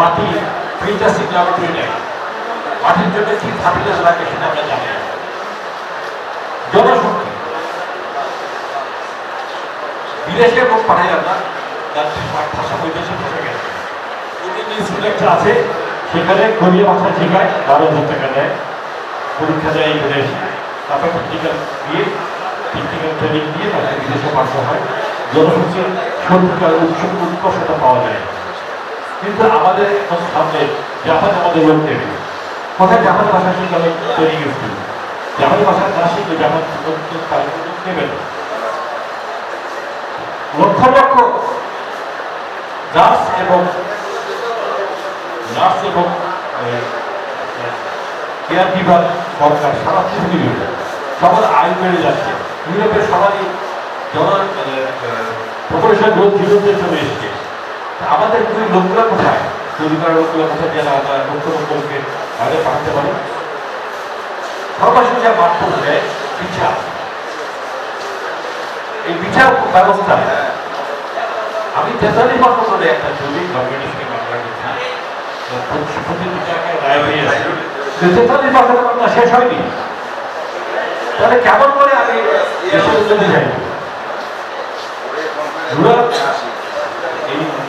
মাটি সিগন্যাল করে মাটির জন্য কি ফার্টিলাইজার লাগে সেটা আমরা জানি জনশক্তি। বিদেশে লোক পাঠাই আমরা তার ভাষা বৈদেশিক ভাষা জ্ঞান প্রতিদিন সিলেক্ট আছে, সেখানে কোরিয়া ভাষা শেখায়, বারো হাজার পরীক্ষা দেয় তারপর টেকনিক্যাল দিয়ে ট্রেনিং দিয়ে তাকে বিদেশে পাঠানো হয়। জনশক্তির সত্যিকার উৎকর্ষতা পাওয়া যায়। কিন্তু আমাদের সামনে জাপান আমাদের লোক কোথায় জাপানি ভাষা শিখে আমি ট্রেনিং এসেছি জাপানি ভাষা না শিখলে জাপান নেবে লক্ষ লক্ষ নার্স এবং নার্স এবং কেয়ার গিভার সরকার সারা পৃথিবীর সবার আয় বেড়ে যাচ্ছে। ইউরোপের সবারই জন পপুলেশন গ্রোথ বিরুদ্ধে চলে এসছে। আমাদের দুই লোকগুলো কোথায়? তৈরি লোকগুলো কোথায় যারা আমরা লোকগুলোকে বাইরে পাঠাতে পারি যা মাধ্যম দেয় বিচার এই বিচার ব্যবস্থা, আমি তেতাল্লিশ বছর ধরে একটা মামলা করছি তেতাল্লিশ শেষ হয়নি। তাহলে কেমন করে আমি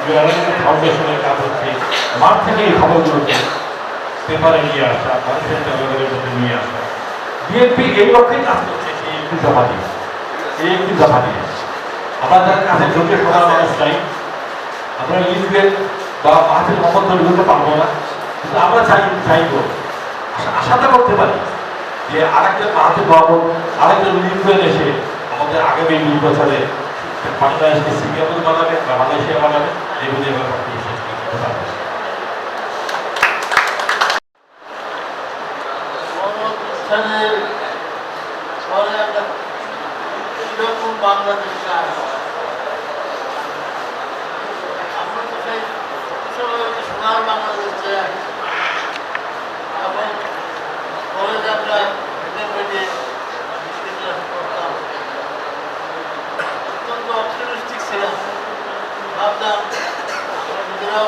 এই ফাউন্ডেশনের কাজ হচ্ছে মাঠ থেকে এই খবরগুলোকে পেপারে নিয়ে আসা, মানুষের জনগণের মধ্যে নিয়ে আসা। বিএনপি এই লক্ষ্যেই কাজ করছে, সেই একটি জমা দিয়ে এই একটি জমা দিয়ে আমাদের কাছে যোগ্য সবার মানুষ নাই। আমরা লিখবেন বা মাহফিল মহম্মদ তৈরি পারব না। কিন্তু আমরা চাই, চাইব। আশাটা করতে পারি যে আরেকজন মাহফিল মহম্মদ আরেকজন লিখবেন এসে আমাদের আগামী নির্বাচনে বাংলাদেশকে সিঙ্গাপুর বানাবে বা মালয়েশিয়া বানাবে এগুলি বাংলাদেশ চাই আমরা তো সেই সময় ওই সোনার বাংলাদেশ চাই এবং পরে যে আমরা হেঁটে হেঁটে বিশ্ববিদ্যালয় করতাম অত্যন্ত অপটিমিস্টিক ছিলাম ভাবতাম আমরা নিজেরাও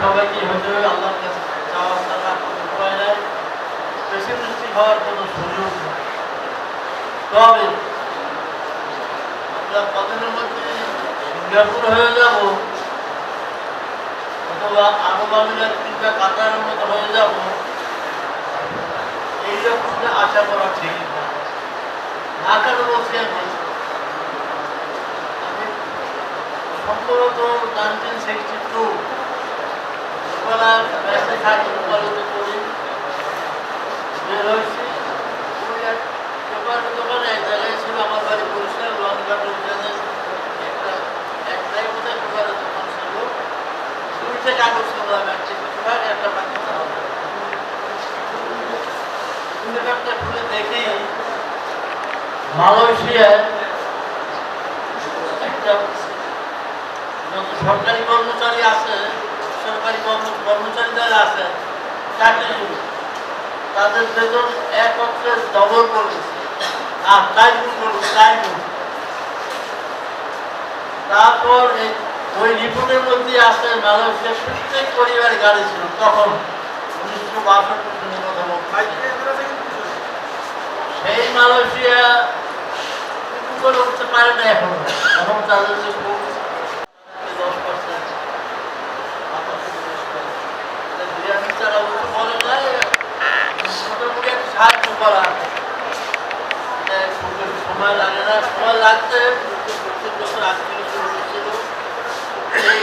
সবাইকে হবে আল্লাহর কাছে চাওয়া ছাড়া কোনো উপায় নাই পেসিমিস্টিক হওয়ার কোনো সুযোগ তবে আমরা কদিনের মধ্যে সিঙ্গাপুর হয়ে যাব, অথবা আরব আমিরাত কিংবা কাতারের মতো হয়ে যাব। এইরকম আশা করা ঠিক না। বলছি আমি আমি সম্ভবত nineteen sixty two Escolar necessário para o depois. Melhor-se. আমার বাড়ি পুরুষের লঙ্কাপুর ট্রেনের একটা একটাই বোধহয় দোকানে একটা বিভাগ খুলে দেখি মালয়েশিয়ায় একটা যত সরকারি কর্মচারী আছে সরকারি কর্মচারী যারা আছে চাকরিজীবী তাদের বেতন এক অক্ষে ডবল করেছে আর তাই করেছে তাই তারপর ওই রিপোর্টের মধ্যে আছে মালয়েশিয়ার প্রত্যেক পরিবারে গাড়ি ছিল তখন উনিশশো বাষট্টি কথা সেই মালয়েশিয়া করে উঠতে পারে না এখন। এখন তাদের যে খুব দশ পার্সেন্ট তারা উঠতে বলে না মোটামুটি একটা সাহায্য করা এটা খুব বেশি সময় লাগে না সময় লাগতে প্রত্যেক বছর আগে থেকে শুরু করছিল এই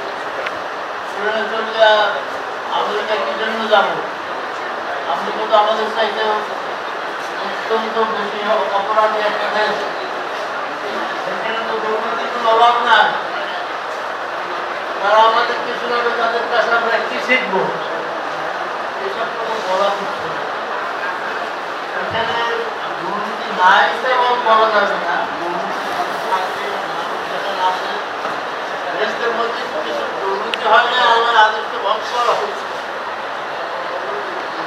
ট্রেনে চললে আমেরিকা কি জন্য যাব? আমেরিকা তো আমাদের চাইতে অত্যন্ত বেশি অপরাধী একটা দেশ। তো অভাব নাই। তারা আমাদের কিছু হবে তাদের আমরা কি শিখব? এসব কোনো বলা হচ্ছে এখানে দুর্নীতি নাই তেমন বলা যাবে না দুর্নীতি থাকবে, মানুষ যেখানে আছে, দেশের মধ্যে কিছু দুর্নীতি হয় না আল্লাহর আদেশকে করা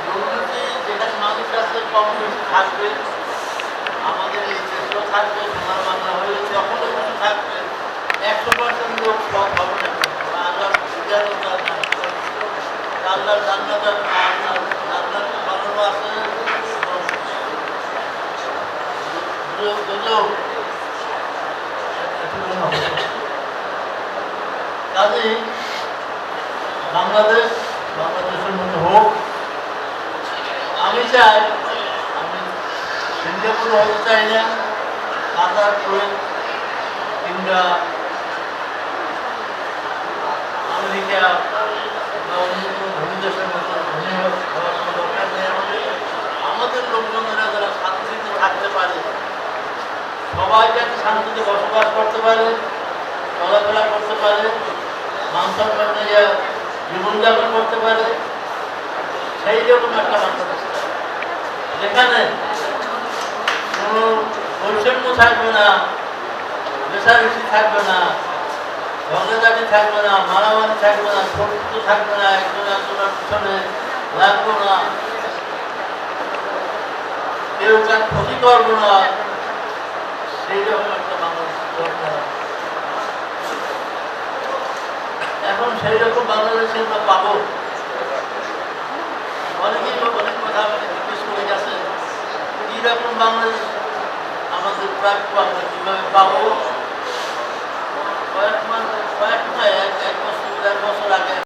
দুর্নীতি যেখানে মানুষ আছে কম থাকবে আমাদের থাকবে সোনার বাংলা থাকবে একশো পার্সেন্ট লোক সব হবে না আল্লাহ আল্লাহর জান্নাত জান্নাত বানানো আছে যদিও কাজে বাংলাদেশ, বাংলাদেশের মধ্যে হোক, আমি চাই, আমি সিঙ্গাপুর হতে চাই না, কাতার কিংবা আমেরিকা বা অন্য কোনো ধনী দেশের মতো ধনী হওয়ার কোনো দরকার নেই আমাদের। আমাদের লোকজনেরা যারা শান্তিতে থাকতে পারে, সবাই যাতে শান্তিতে বসবাস করতে পারে, চলাফেরা করতে পারে নিয়ে জীবনযাপন করতে পারে, সেই রকম একটা বাংলাদেশ। যেখানে কোনো বৈষম্য থাকবে না বেসারেসি থাকবে না ঝগড়াঝাটি থাকবে না, মারামারি থাকবে না, শত্রু থাকবে না, একজন একজনের পিছনে লাগবো না কেউ কার ক্ষতি করব না, সেই রকম একটা বাংলাদেশ দরকার এখন সেই রকম বাংলাদেশে আমরা পাবো। অনেকেই অনেক কথা আমাকে জিজ্ঞেস করে গেছে কীরকম বাংলাদেশ? আমাদের প্রাপ্য আমরা কীভাবে পাবো? কয়েক মাস, কয়েক এক এক বছর এক বছর আগে